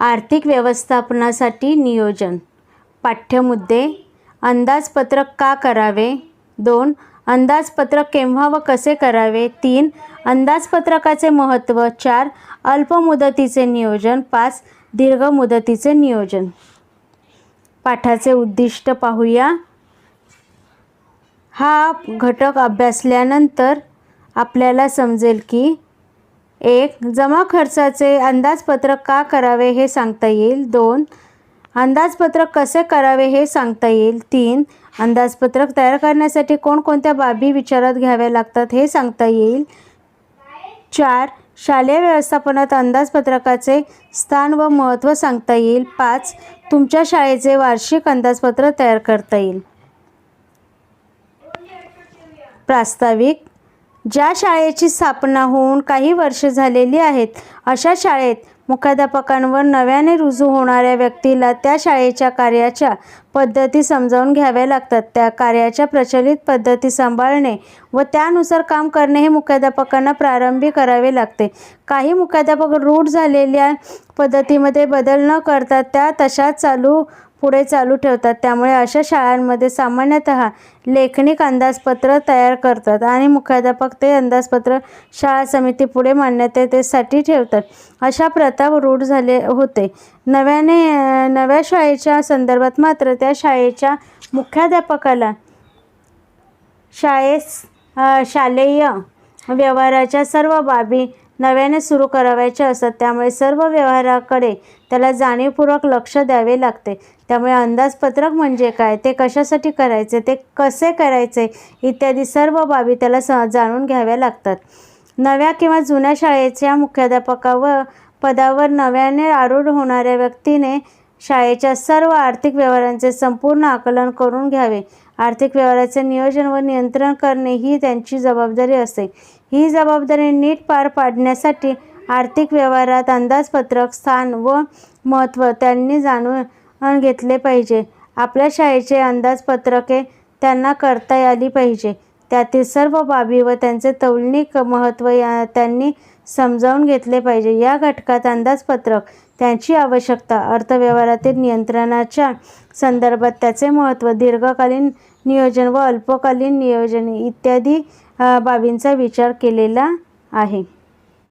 आर्थिक व्यवस्थापनासाठी नियोजन. पाठ्यमुद्दे अंदाजपत्रक का करावे? दोन अंदाजपत्रक केव्हा व कसे करावे? तीन अंदाजपत्रकाचे महत्त्व. चार अल्पमुदतीचे नियोजन. पाच दीर्घ मुदतीचे नियोजन. पाठाचे उद्दिष्ट पाहूया. हा घटक अभ्यासल्यानंतर आपल्याला समजेल की एक जमा खर्चाचे अंदाजपत्रक का करावे हे सांगता येईल. दोन अंदाजपत्रक कसे करावे हे सांगता येईल. तीन अंदाजपत्रक तयार करण्यासाठी कोणकोणत्या बाबी विचारात घ्याव्या लागतात हे सांगता येईल. चार शालेय व्यवस्थापनात अंदाजपत्रकाचे स्थान व महत्त्व सांगता येईल. पाच तुमच्या शाळेचे वार्षिक अंदाजपत्र तयार करता येईल. प्रास्ताविक ज्या शाळेची स्थापना होऊन काही वर्ष झालेली आहेत अशा शाळेत मुख्याध्यापकांवर नव्याने रुजू होणाऱ्या व्यक्तीला त्या शाळेच्या कार्याच्या पद्धती समजावून घ्याव्या लागतात. त्या कार्याच्या प्रचलित पद्धती सांभाळणे व त्यानुसार काम करणे हे मुख्याध्यापकांना प्रारंभी करावे लागते. काही मुख्याध्यापक रूढ झालेल्या पद्धतीमध्ये बदल न करता त्या तशाच चालू पुढे चालू ठेवतात. त्यामुळे अशा शाळांमध्ये सामान्यतः लेखनिक अंदाजपत्र तयार करतात आणि मुख्याध्यापक ते अंदाजपत्र शाळा समिती पुढे मान्यतेसाठी ठेवतात. अशा प्रथा रूढ झाले होते. नव्याने नव्या शाळेच्या संदर्भात मात्र त्या शाळेच्या मुख्याध्यापकाला शाळेस शालेय व्यवहाराच्या सर्व बाबी नव्याने सुरू करावायचे असतात त्यामुळे सर्व व्यवहाराकडे त्याला जाणीवपूर्वक लक्ष द्यावे लागते. त्यामुळे अंदाजपत्रक म्हणजे काय? ते कशासाठी करायचे? ते कसे करायचे? इत्यादी सर्व बाबी त्याला स जाणून घ्याव्या लागतात. नव्या किंवा जुन्या शाळेच्या मुख्याध्यापकावर पदावर नव्याने आरूढ होणाऱ्या व्यक्तीने शाळेच्या सर्व आर्थिक व्यवहारांचे संपूर्ण आकलन करून घ्यावे. आर्थिक व्यवहाराचे नियोजन व नियंत्रण करणे ही त्यांची जबाबदारी असते. ही जबाबदारी नीट पार पाडण्यासाठी आर्थिक व्यवहारात अंदाजपत्रक स्थान व महत्त्व त्यांनी जाणून घेतले पाहिजे. आपल्या शाळेचे अंदाजपत्रके त्यांना करता आली पाहिजे. त्यातील सर्व बाबी व त्यांचे तौलनिक महत्त्व या त्यांनी समजावून घेतले पाहिजे. या घटकात अंदाजपत्रक त्यांची आवश्यकता अर्थव्यवहारातील नियंत्रणाच्या संदर्भात त्याचे महत्त्व दीर्घकालीन नियोजन व अल्पकालीन नियोजन इत्यादी बाबींचा विचार केलेला आहे.